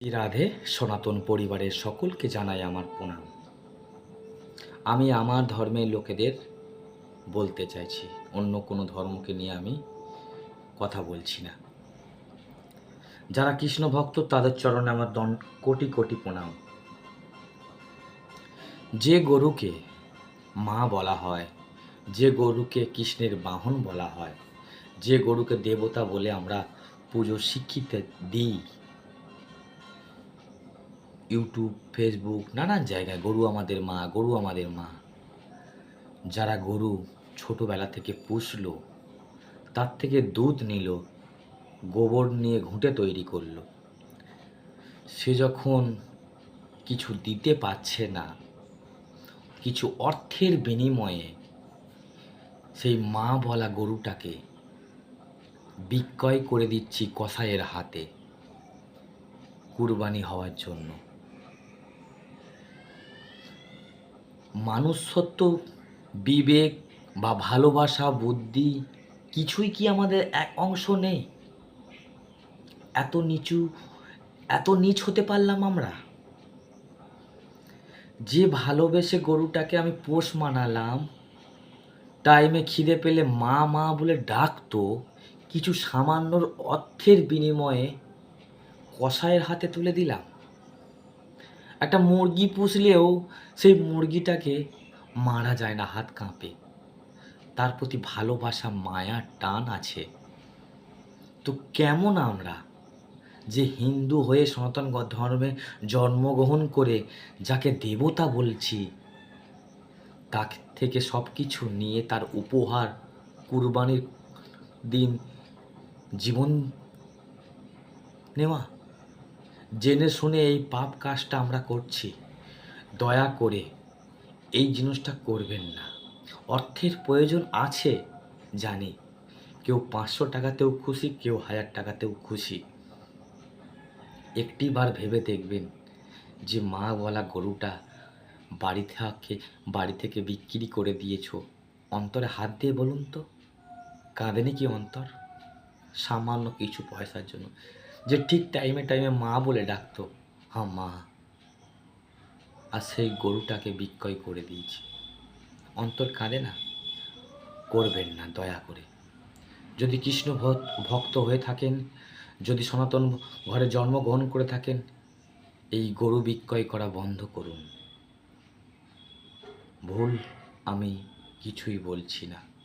রাধে সনাতন পরিবারের সকলকে জানাই আমার প্রণাম। আমি আমার ধর্মের লোকেদের বলতে চাইছি, অন্য কোনো ধর্মকে নিয়ে আমি কথা বলছি না। যারা কৃষ্ণ ভক্ত, তাদের চরণে আমার দন, কোটি কোটি প্রণাম। যে গরুকে মা বলা হয়, যে গরুকে কৃষ্ণের বাহন বলা হয়, যে গরুকে দেবতা বলে আমরা পুজো শিক্ষিত দিই ইউটিউব ফেসবুক নানান জায়গায় গরু আমাদের মা, গরু আমাদের মা। যারা গরু ছোটোবেলা থেকে পুষলো, তার থেকে দুধ নিল, গোবর নিয়ে ঘুঁটে তৈরি করল। সে যখন কিছু দিতে পারছে না, কিছু অর্থের বিনিময়ে সেই মা বলা গরুটাকে বিক্রয় করে দিচ্ছি কসাইয়ের হাতে, কুরবানি হওয়ার জন্য। মানুষ সত্য বিবেক বা ভালোবাসা, বুদ্ধি কিছুই কি আমাদের এক অংশ নেই? এত নিচু, এত নিচ হতে পারলাম আমরা? যে ভালোবেসে গরুটাকে আমি পোষ মানালাম, টাইমে খিদে পেলে মা মা বলে ডাকতো, কিছু সামান্য অর্থের বিনিময়ে কসাইয়ের হাতে তুলে দিলাম। একটা মুরগি পুষলেও সেই মুরগিটাকে মারা যায় না, হাত কাঁপে। তার প্রতি ভালোবাসা, মায়া, টান আছে। তো কেমন আমরা যে হিন্দু হয়ে সনাতন ধর্মে জন্মগ্রহণ করে যাকে দেবতা বলছি, তার থেকে সব কিছু নিয়ে তার উপহার, কুরবানির দিন, জীবন নেওয়া জেনে শুনে এই পাপ কাজটা আমরা করছি। দয়া করে এই জিনিসটা করবেন না। অর্থের প্রয়োজন আছে, জানি। কেউ পাঁচশো টাকাতেও খুশি, কেউ হাজার টাকাতেও খুশি। একটি বার ভেবে দেখবেন যে মা বলা গরুটা বাড়ি থেকে বাড়ি থেকে বিক্রি করে দিয়েছ। অন্তরে হাত দিয়ে বলুন তো, কাঁদেনি কি অন্তর? সামান্য কিছু পয়সার জন্য। যে ঠিক টাইমে টাইমে মা বলে ডাকতো হ্যাঁ মা। আর সেই গরুটাকে বিক্রয় করে দিয়েছি। অন্তর কাঁদে না? করবেন না, দয়া করে। যদি কৃষ্ণ ভক্ত হয়ে থাকেন, যদি সনাতন ঘরে জন্মগ্রহণ করে থাকেন, এই গরু বিক্রয় করা বন্ধ করুন। ভুল আমি কিছুই বলছি না।